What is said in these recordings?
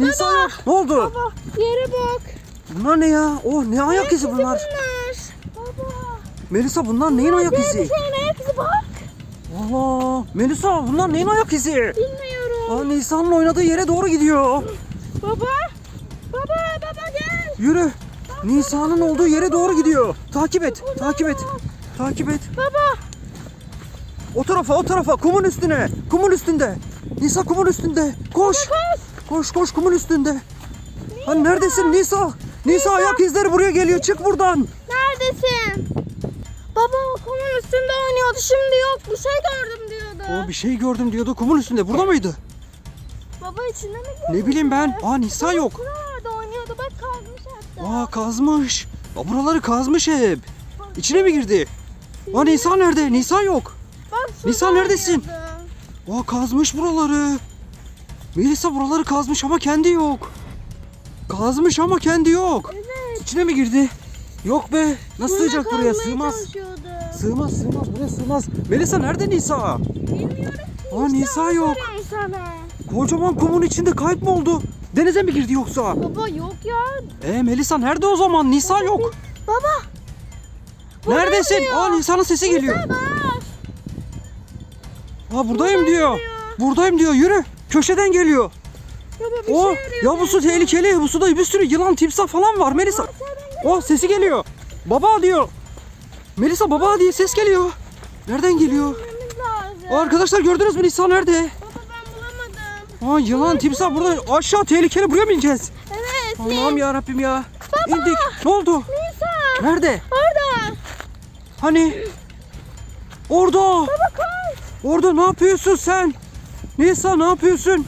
Nisa yok. Ne oldu? Baba yere bak. Bunlar ne ya? Oh ne ayak izi bunlar? bunlar. Baba. Melisa bunlar neyin ayak izi? Senin ayak izi bak. Allah. Melisa bunlar neyin ayak izi? Bilmiyorum. Aa, Nisa'nın oynadığı yere doğru gidiyor. Baba. Baba baba gel. Yürü. Nisa'nın olduğu yere doğru gidiyor. Takip et. Takip et. Takip et. Baba. O tarafa o tarafa kumun üstüne. Kumun üstünde. Nisa kumun üstünde. Koş. Koş koş kumun üstünde. Hani neredesin Nisa? Nisa ayak izleri buraya geliyor. Çık buradan. Neredesin? Baba kumun üstünde oynuyordu şimdi yok bir şey gördüm diyordu. O bir şey gördüm diyordu kumun üstünde. Burada mıydı? Baba içinde mi Ne bileyim ben. Aa Nisa yok. Buralarda oynuyordu bak kalmış hatta. Aa kazmış. Aa, buraları kazmış hep. İçine mi girdi? Aa Nisa nerede? Nisa yok. Bak Nisan, neredesin? oynuyordu. Aa kazmış buraları. Melisa buraları kazmış ama kendi yok. Kazmış ama kendi yok. Evet. İçine mi girdi? Yok be. Nasıl Burada sığacak buraya? Sığmaz. Sığmaz sığmaz buraya sığmaz. Melisa nerede Nisa? Bilmiyorum ki. Aa Nisa yok. Kocaman kumun içinde kayıp mı oldu? Denize mi girdi yoksa? Baba yok ya. E Melisa nerede o zaman? Nisa yok. Baba. Neredesin? yazıyor. Aa Nisa'nın sesi geliyor. Bak. Aa buradayım diyor. Buradayım diyor. Yürü. Köşeden geliyor. Baba bir Oh şey ya bu su tehlikeli. Bu suda bir sürü yılan, timsah falan var Melisa. Oh sesi geliyor. Baba diyor. Melisa baba diye ses geliyor. Nereden geliyor? Arkadaşlar gördünüz mü Nisa nerede? Baba ben bulamadım. Aa yılan, timsah burada aşağı tehlikeli buraya mı ineceğiz? Evet. Allah'ım ya Rabbim ya. İndik. Ne oldu? Nisa. Nerede? Orada. Hani? Orada. Baba koş. Orada ne yapıyorsun sen? Nisa ne yapıyorsun?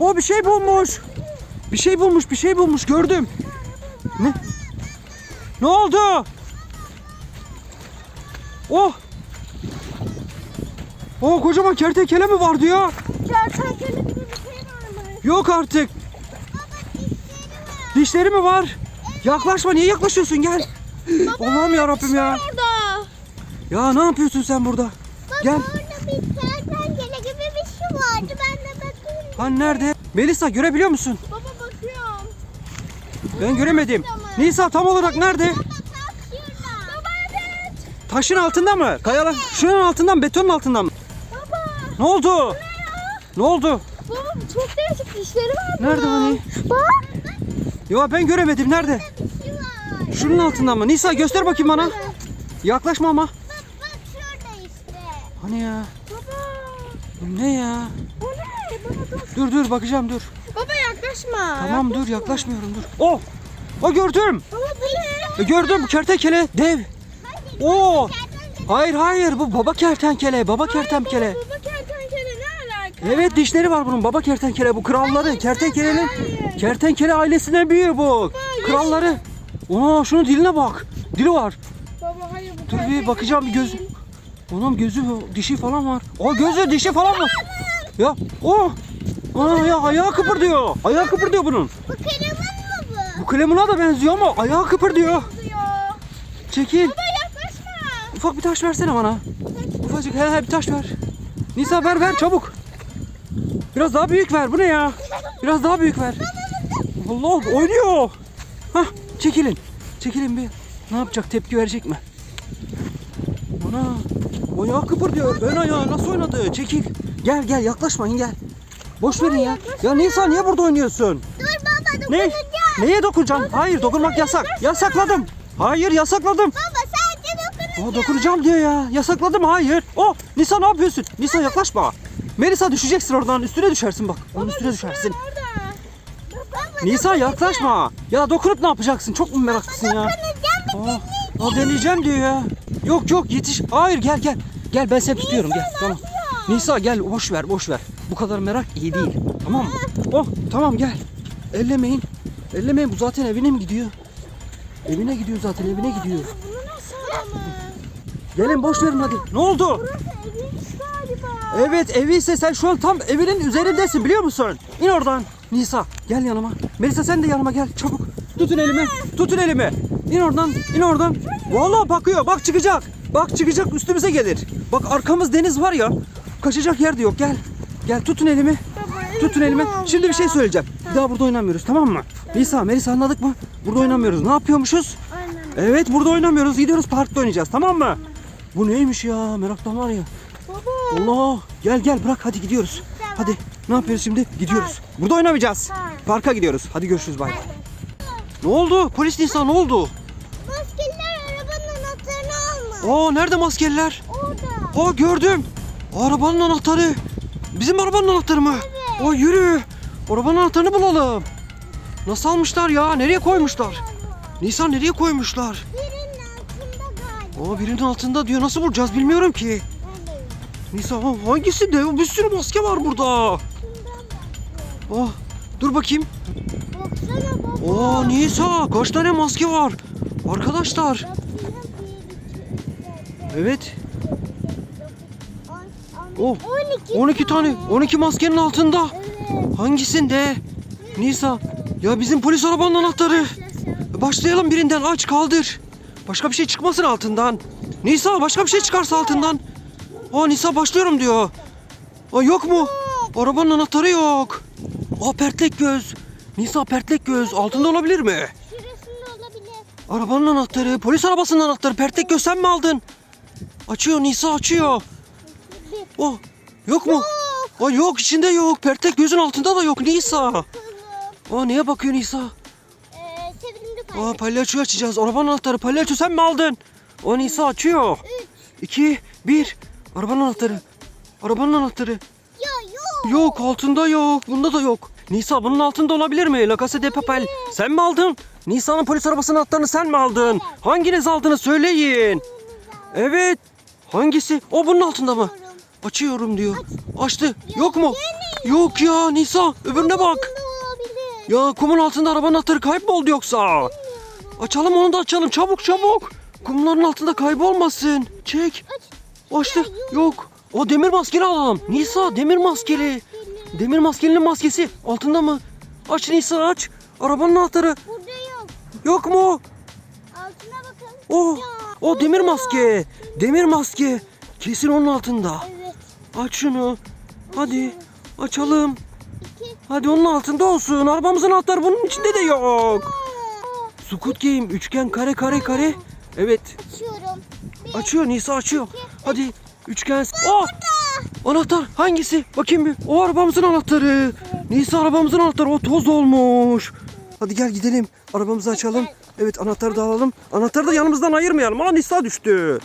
O bir şey bulmuş. Bir şey bulmuş, bir şey bulmuş gördüm. Ne? Ne oldu? Oh! Oh kocaman kertenkele mi var diyor? Kertenkele gibi bir şey varmış. Yok artık. Dişleri mi var? Yaklaşma niye yaklaşıyorsun gel. Allah'ım ya Rabbim ya. Orada. Ya ne yapıyorsun sen burada? Gel. Orada bir kertenkele gibi bir şey vardı. Ben de Hani nerede? Melisa görebiliyor musun? Baba bakıyorum. Ben göremedim. Nisa tam olarak nerede? Baba evet. Taşın altında mı? Kayalar. Şunun altından, betonun altından mı? Baba. Ne oldu? Ne oldu? Baba çok değişik dişleri var Nerede hani? Bak. Ya ben göremedim. Nerede? Şey. Şunun altından mı? Nisa göster bakayım bana. Yaklaşma ama. Bak bak şurada işte. Hani ya? Baba. Bu ne ya? Ne? Baba dur. Dur bakacağım dur. Baba yaklaşma. Tamam dur yaklaşmıyorum dur. Oh! O gördüm. Baba bu ne? E, gördüm kertenkele dev. Oo! Hayır hayır bu baba kertenkele, baba kertenkele. Baba kertenkele ne alaka? Evet dişleri var bunun baba kertenkele bu kralları kertenkelenin kertenkele ailesine büyüğü bu kralları. Oo şunun diline bak dili var. Baba hayır bu Dur bir bakacağım bir göz. Onun gözü dişi falan var. O gözü dişi falan var. Ya o. Aa ya ayağı kıpırdıyor. Ayağı kıpırdıyor bunun. Bu kalemin mi bu? Bu klemuna da benziyor ama ayağı kıpırdıyor. Çekil. Baba yaklaşma. Ufak bir taş versene bana. Ufacık he he bir taş ver. Nisa ver ver çabuk. Biraz daha büyük ver. Bu ne ya? Biraz daha büyük ver. Allah oynuyor. Hah çekilin. Çekilin bir. Ne yapacak? Tepki verecek mi? Ana. Ayağı kıpırdıyor. Ön ayağı nasıl oynadı? Çekil. Gel gel yaklaşmayın gel. Boş verin ya. Ya Nisa niye burada oynuyorsun? Dur baba Ne? Neye dokunacağım? Hayır dokunmak yasak. Yasakladım. Hayır yasakladım. Baba sadece dokunun. Aa, dokunacağım diyor ya. Yasakladım hayır. Oh Nisa ne yapıyorsun? Nisa yaklaşma. Melisa düşeceksin oradan. Üstüne düşersin bak. Onun üstüne düşersin. Orada. Baba Nisa yaklaşma. Ya dokunup ne yapacaksın? Çok mu meraklısın ya? dokunacağım. Aa, aa, deneyeceğim diyor ya. Yok yok yetiş. Hayır gel gel. Gel ben seni tutuyorum gel. Tamam. Nisa gel boş ver boş ver. Bu kadar merak iyi değil. Tamam mı? Oh tamam gel. Ellemeyin. Ellemeyin bu zaten evine mi gidiyor? Evine gidiyor zaten evine gidiyor. Bunu nasıl alalım? Gelin boş verin hadi. Ne oldu? Evet evi ise sen şu an tam evinin üzerindesin biliyor musun? İn oradan. Nisa gel yanıma. Melisa sen de yanıma gel çabuk. Tutun elimi. Tutun elimi. İn oradan. in oradan. Vallahi bakıyor. Bak çıkacak. Bak çıkacak üstümüze gelir. Bak arkamız deniz var ya. Kaçacak yer de yok. Gel. Gel tutun elimi. Baba, Tutun elimi. oldu Şimdi bir şey ya? söyleyeceğim. Bir daha burada oynamıyoruz tamam mı? Nisa, Melisa anladık mı? Burada oynamıyoruz. Ne yapıyormuşuz? Aynen. Evet burada oynamıyoruz. Gidiyoruz parkta oynayacağız tamam mı? Bu neymiş ya? Meraktan var ya. Baba. Allah. Gel gel bırak hadi gidiyoruz. Hadi ne yapıyoruz şimdi? Gidiyoruz. Burada oynamayacağız. Park. Parka gidiyoruz. Hadi görüşürüz bay. Ne oldu? Polis Nisa ne oldu? Maskeliler arabanın anahtarını alma. Aa nerede maskeliler? Orada. Aa gördüm. Arabanın anahtarı. Bizim arabanın anahtarı mı? Evet. Yürü. Arabanın anahtarını bulalım. Nasıl almışlar ya? Nereye koymuşlar? Nisan nereye koymuşlar? Birinin altında galiba. Aa birinin altında diyor. Nasıl bulacağız bilmiyorum ki. Nisa ha, hangisi de? Bir sürü maske var burada. Aa dur bakayım. Baksana baba. Aa Nisa kaç tane maske var? Arkadaşlar. Evet. Oh, 12, 12 tane. 12 maskenin altında. Evet. Hangisinde? Nisa. Ya bizim polis arabanın anahtarı. Başlayalım birinden aç kaldır. Başka bir şey çıkmasın altından. Nisa başka bir şey çıkarsa altından. Aa Nisa başlıyorum diyor. Aa yok mu? Arabanın anahtarı yok. Aa pertlek göz. Nisa pertlek göz altında olabilir mi? Şurasında olabilir. Arabanın anahtarı, polis arabasının anahtarı. Pertlek göz sen mi aldın? Açıyor Nisa açıyor. Bir. Oh yok mu? Aa yok içinde yok. Pertlek gözün altında da yok Nisa. Aa neye bakıyor Nisa? Ee, sevindim Aa palyaçoyu açacağız. Arabanın anahtarı. Palyaço sen mi aldın? O Nisa açıyor. 2, 1. Arabanın anahtarı. Arabanın anahtarı. Ya yok. Yok altında yok. Bunda da yok. Nisa bunun altında olabilir mi? La Casa de Papel. Sen mi aldın? Nisa'nın polis arabasının anahtarını sen mi aldın? Hanginiz aldığını söyleyin. Evet. Hangisi? O bunun altında mı? Açıyorum diyor. Açtı. Yok mu? Yok ya Nisa. Öbürüne bak. Ya kumun altında arabanın anahtarı kayboldu yoksa. Açalım onu da açalım çabuk çabuk. Kumların altında kaybolmasın. Çek. Açtı. Yok. O demir maskeli alalım. Nisa demir maskeli. Demir maskelinin maskesi altında mı? Aç Nisa aç. Arabanın anahtarı. Burada yok. Yok mu? Altına bakın. O. O demir maske. Demir maske. Kesin onun altında. Evet. Aç şunu. Hadi. Açalım. Hadi onun altında olsun. Arabamızın anahtarı bunun içinde de yok. Squid Game üçgen kare kare kare. Evet. Açıyorum. Bir. Açıyor Nisa açıyor. Hadi üçgen. Oh! Anahtar hangisi? Bakayım bir. O arabamızın anahtarı. Nisa arabamızın anahtarı. O toz olmuş. Hadi gel gidelim. Arabamızı açalım. Evet anahtarı da alalım. Anahtarı da yanımızdan ayırmayalım. Aa Nisa düştü.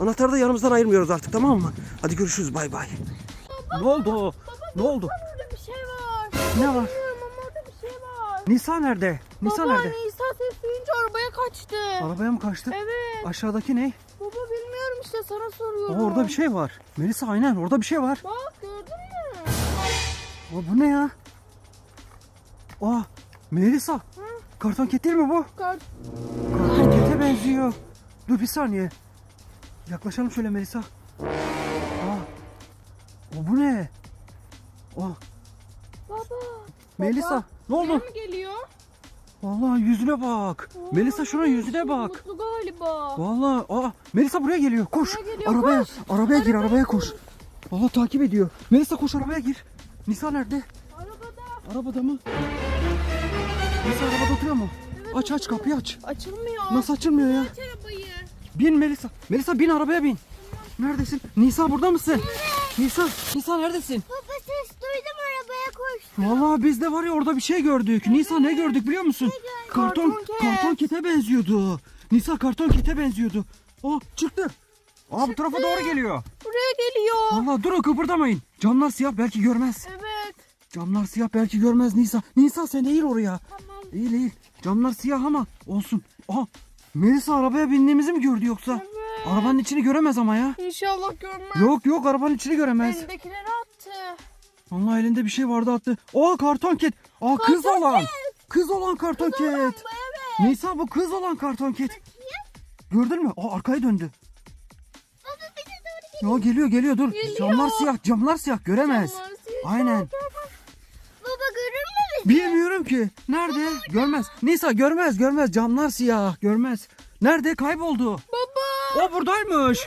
Anahtarı da yanımızdan ayırmıyoruz artık tamam mı? Hadi görüşürüz bay bay. Ne oldu? Ne oldu? Orada bir şey var. Ne var? Bilmiyorum ama orada bir şey var. Nisa nerede? Nisa Baba nerede? Nisa ses duyunca arabaya kaçtı. Arabaya mı kaçtı? Evet. Aşağıdaki ne? Baba bilmiyorum işte sana Aa, soruyorum. orada bir şey var. Melisa aynen orada bir şey var. Bak gördün mü? Aa, bu ne ya? Aa Melisa. Karton ket değil mi bu? Kart. Karton kete benziyor. Dur bir saniye. Yaklaşalım şöyle Melisa. Aa. O bu ne? Aa Baba. Melisa ne oldu? mi geliyor? Vallahi yüzüne bak. Melisa şuna yüzüne bak. Mutlu galiba. Vallahi aa Melisa buraya geliyor. Koş. Buraya geliyor, arabaya koş. arabaya gir arabaya koş. Vallahi takip ediyor. Melisa koş arabaya gir. Nisa nerede? Arabada. Arabada mı? Nisa arabada oturuyor mu? aç aç kapıyı aç. Açılmıyor. Nasıl açılmıyor ya? Aç arabayı. Bin Melisa. Melisa bin arabaya bin. Neredesin? Nisa burada mısın? Nisa, Nisa neredesin? Baba ses duydum arabaya koştum. Vallahi biz de var ya orada bir şey gördük. Nisa ne gördük biliyor musun? Karton Karton ket. karton kete benziyordu. Nisa karton kete benziyordu. O çıktı. Aa bu tarafa doğru geliyor. Buraya geliyor. Vallahi durun kıpırdamayın. Camlar siyah belki görmez. Evet. Camlar siyah belki görmez Nisa. Nisa sen eğil oraya. Tamam. Eğil eğil. Camlar siyah ama olsun. Aha Melisa arabaya bindiğimizi mi gördü yoksa? Evet. Arabanın içini göremez ama ya. İnşallah görmez. Yok yok arabanın içini göremez. Elindekileri attı. Vallahi elinde bir şey vardı attı. O karton ket. Aa kız Karton olan. ket. Kız olan karton ket. Evet. Nisa bu kız olan karton ket. Gördün mü? Aa arkaya döndü. Baba bize doğru Ya geliyor geliyor dur. Geliyor. Camlar siyah camlar siyah göremez. Camlar siyah. Aynen. Bizi? Bilmiyorum ki. Nerede? Görmez. Nisa görmez görmez. Camlar siyah görmez. Nerede? Kayboldu. Baba. O buradaymış.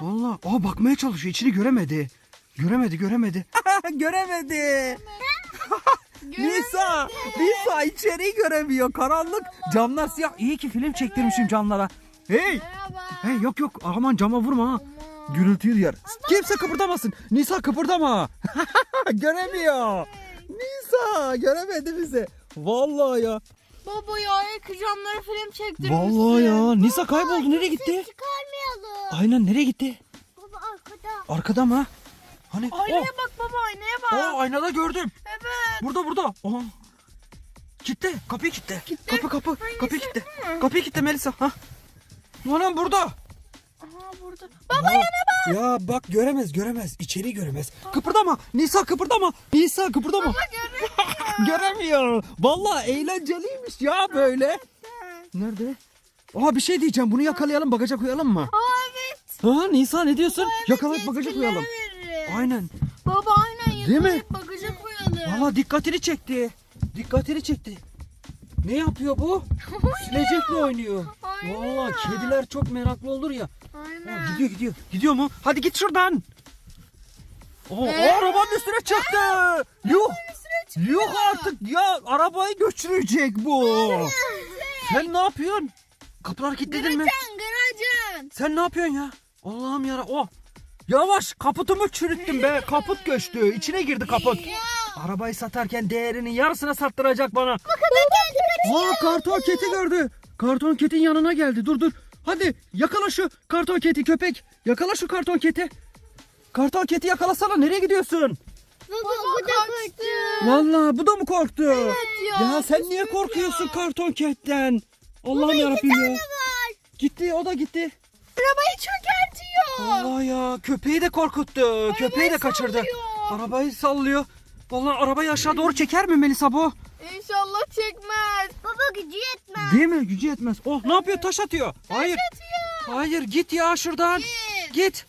Vallahi. Aa bakmaya çalışıyor. İçini göremedi. Göremedi göremedi. göremedi. Nisa, Nisa içeriği göremiyor. Karanlık. Camlar siyah. İyi ki film çektirmişim camlara. Hey, Merhaba. hey yok yok. Aman cama vurma ha. Gürültüyü duyar. Kimse kıpırdamasın. Nisa kıpırdama. Göremiyor. Nisa göremedi bizi. Vallahi ya. Baba ya ilk camlara film çektirmişsin. Vallahi ya. Nisa kayboldu. Nereye gitti? Çıkarmayalım. Aynen nereye gitti? Baba arkada. Arkada mı? Hani? Aynaya Oh, bak baba aynaya bak. oh, aynada gördüm. Evet. Burada burada. Oha. Kitle. Kapıyı kitle. Kapı kapı. Kapıyı Hangisi? kitle. Hı. Kapıyı kitle Melisa. Ha. Anam burada. Aha burada. Baba yana bak. Ya bak göremez göremez. İçeri göremez. Kıpırdama. Nisa kıpırdama. Nisa kıpırdama. Göremiyor. Vallahi eğlenceliymiş ya böyle. Nerede? Aa bir şey diyeceğim. Bunu yakalayalım bagaja koyalım mı? Aa evet. Ha Nisa ne diyorsun? Yakalayıp bagaja koyalım. verir. Aynen. Baba aynen Değil mi? yakalayıp bagaja koyalım. Valla dikkatini çekti. Dikkatini çekti. Ne yapıyor bu? Silecekle oynuyor. Valla kediler çok meraklı olur ya. Aynen. gidiyor gidiyor. Gidiyor mu? Hadi git şuradan. Oo, o arabanın üstüne çıktı. Yuh. Yuh artık ya arabayı götürecek bu. Sen ne yapıyorsun? Kapıları kilitledin mi? Garajan. Sen ne yapıyorsun ya? Allah'ım yara. Oh. Yavaş kaputumu çürüttüm be. Kaput göçtü. İçine girdi kaput. Arabayı satarken değerinin yarısına sattıracak bana. Aa karton keti gördü. Karton ketin yanına geldi. Dur dur. Hadi yakala şu karton keti köpek. Yakala şu karton keti. Karton keti yakalasana. Nereye gidiyorsun? Baba bu da kaçtı. Vallahi bu da mı korktu? ya, Ya sen niye korkuyorsun karton ketten? Allah'ım yarabbim ya. Gitti o da gitti. Arabayı çökertiyor. Allah ya köpeği de korkuttu. köpeği de kaçırdı. sallıyor. Arabayı sallıyor. Vallahi arabayı aşağı doğru çeker mi Melisa bu? İnşallah çekmez. Baba gücü yetmez. Değil mi? Gücü yetmez. Oh ne yapıyor? Taş atıyor. Hayır. Hayır git ya şuradan. Git.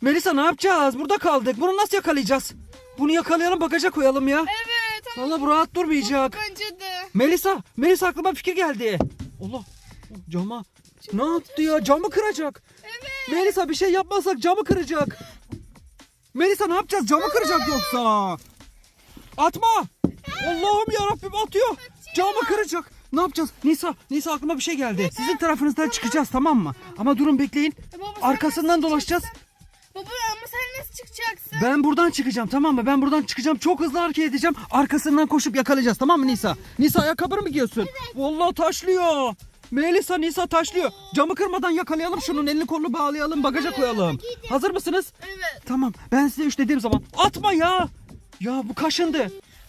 Melisa ne yapacağız? Burada kaldık. Bunu nasıl yakalayacağız? Bunu yakalayalım bagaja koyalım ya. Evet. ama Vallahi bu rahat durmayacak. Bence de. Melisa, Melisa aklıma fikir geldi. Allah. Cama. Ne yaptı ya? Camı kıracak. Evet. Melisa bir şey yapmazsak camı kıracak. Melisa ne yapacağız? Camı kıracak yoksa. Atma. Allah'ım yarabbim atıyor. Camı kıracak. Ne yapacağız? Nisa, Nisa aklıma bir şey geldi. Sizin tarafınızdan çıkacağız tamam mı? Ama durun bekleyin. E baba, sen Arkasından nasıl dolaşacağız. Baba ama sen nasıl çıkacaksın? Ben buradan çıkacağım tamam mı? Ben buradan çıkacağım. Çok hızlı hareket edeceğim. Arkasından koşup yakalayacağız tamam mı Nisa? Nisa ayakkabını mı giyiyorsun? Vallahi taşlıyor. Melisa Nisa taşlıyor. Camı kırmadan yakalayalım şunun elini kolunu bağlayalım bagaja koyalım. Hazır mısınız? Evet. Tamam ben size üç dediğim zaman atma ya. Ya bu kaşındı.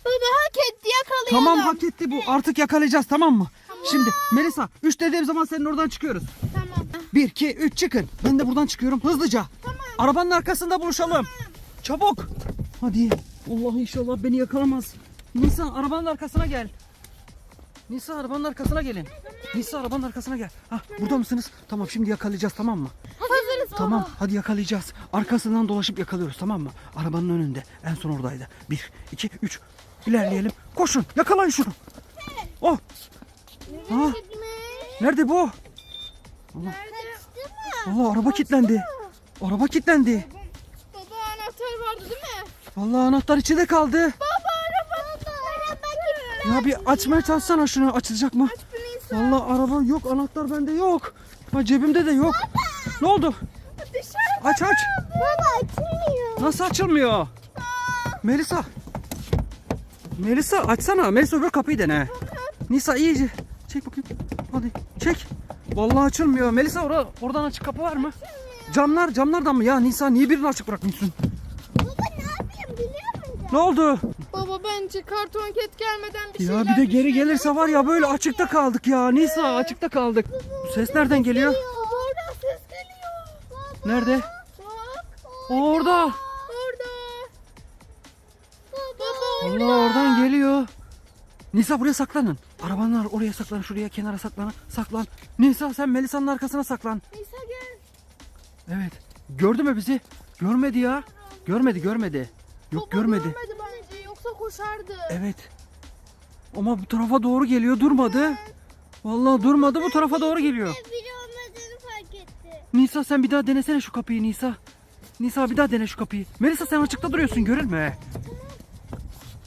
Baba hak etti yakalayalım. Tamam hak etti bu. Artık yakalayacağız tamam mı? Şimdi Melisa üç dediğim zaman senin oradan çıkıyoruz. Tamam. Bir, iki, üç çıkın. Ben de buradan çıkıyorum hızlıca. Arabanın arkasında buluşalım. Çabuk. Hadi. Allah inşallah beni yakalamaz. Nisa arabanın arkasına gel. Nisa arabanın arkasına gelin. Nisa arabanın arkasına gel. Hah burada mısınız? Tamam şimdi yakalayacağız tamam mı? Tamam hadi yakalayacağız. Arkasından dolaşıp yakalıyoruz tamam mı? Arabanın önünde. En son oradaydı. Bir, iki, üç. İlerleyelim. Koşun yakalayın şunu. Oh. Ha, nerede bu? Allah. Allah araba kilitlendi. Araba kilitlendi. Baba anahtar vardı değil mi? Vallahi anahtar içinde kaldı. Baba araba. Araba Ya bir açmaya çalışsana şunu açılacak mı? Vallahi araba yok anahtar bende yok. Ha cebimde de yok. Ne oldu? Aç aç. Baba açılmıyor. Nasıl açılmıyor? Melisa. Melisa açsana. Melisa öbür kapıyı dene. Nisa iyice. Çek bakayım. Hadi çek. Vallahi açılmıyor. Melisa ora, oradan açık kapı var mı? Camlar camlardan mı? Ya Nisa niye birini açık bırakmışsın? Baba ne yapayım biliyor musun? Ne oldu? Baba bence karton ket gelmeden bir şeyler Ya bir de geri gelirse var ya böyle açıkta kaldık ya. Nisa açıkta kaldık. Bu ses nereden geliyor? Baba oradan ses geliyor. Baba. Nerede? Bak. Orada. Orada. Baba orada. Allah oradan geliyor. Nisa buraya saklanın. Arabanlar oraya saklan, şuraya kenara saklan. Saklan. Nisa sen Melisa'nın arkasına saklan. Nisa gel. Evet. Gördü mü bizi? Görmedi ya. Görmedi, görmedi. Yok Baba görmedi. görmedi bence yoksa koşardı. Evet. Ama bu tarafa doğru geliyor, durmadı. Vallahi durmadı, bu tarafa doğru geliyor. Biri. Nisa sen bir daha denesene şu kapıyı Nisa. Nisa bir daha dene şu kapıyı. Melisa sen açıkta duruyorsun görülme.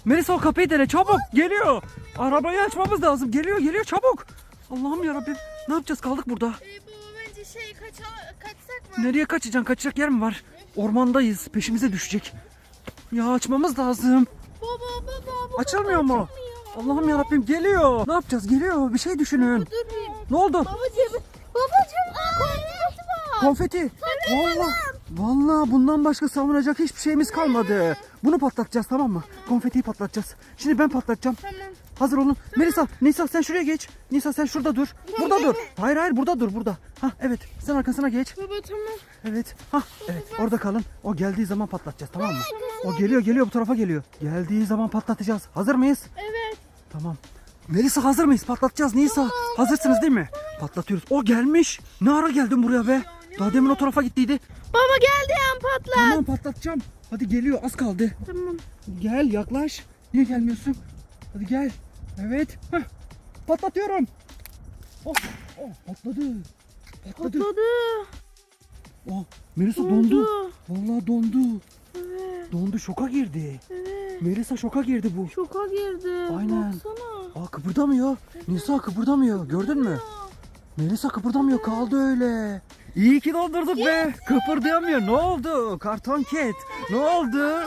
Melisa o kapıyı dene çabuk geliyor. Arabayı açmamız lazım. Geliyor geliyor çabuk. Allah'ım yarabbim. Ne yapacağız kaldık burada. Ee, baba bence şey kaça, kaçsak mı? Nereye kaçacaksın? Kaçacak yer mi var? Ormandayız. Peşimize düşecek. Ya açmamız lazım. Baba baba baba. Açılmıyor mu? Allah'ım yarabbim geliyor. Ne yapacağız? Geliyor. Bir şey düşünün. Dur. Ne oldu? Babacığım. Konfeti. Vallahi, vallahi bundan başka savunacak hiçbir şeyimiz kalmadı. Bunu patlatacağız tamam mı? Konfetiyi patlatacağız. Şimdi ben patlatacağım. Tamam. Hazır olun. Melisa, Nisa sen şuraya geç. Nisa sen şurada dur. Burada dur. Hayır hayır burada dur burada. Ha evet. Sen arkasına geç. Baba tamam. Evet. Ha evet. Orada kalın. O geldiği zaman patlatacağız tamam mı? O geliyor geliyor bu tarafa geliyor. Geldiği zaman patlatacağız. Hazır mıyız? Evet. Tamam. Melisa hazır mıyız? Patlatacağız Nisa. Hazırsınız değil mi? Patlatıyoruz. O gelmiş. Ne ara geldin buraya be? Daha demin o tarafa gittiydi. Baba geldi yan patla. Tamam patlatacağım. Hadi geliyor az kaldı. Tamam. Gel yaklaş. Niye gelmiyorsun? Hadi gel. Evet. Heh. Patlatıyorum. Oh, oh patladı. Patladı. Patladı. Oh, Melisa dondu. Dondu. Vallahi dondu. Evet. Dondu şoka girdi. Evet. Melisa şoka girdi bu. Şoka girdi. Aynen. Baksana. Aa kıpırdamıyor. Nisa kıpırdamıyor. Gördün mü? Melisa kıpırdamıyor kaldı öyle. İyi ki dondurduk be. Kıpırdayamıyor. Ne oldu? Karton ket. Ne oldu?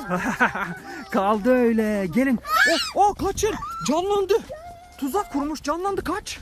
kaldı öyle. Gelin. Oh, oh kaçın. Canlandı. Tuzak kurmuş. Canlandı kaç.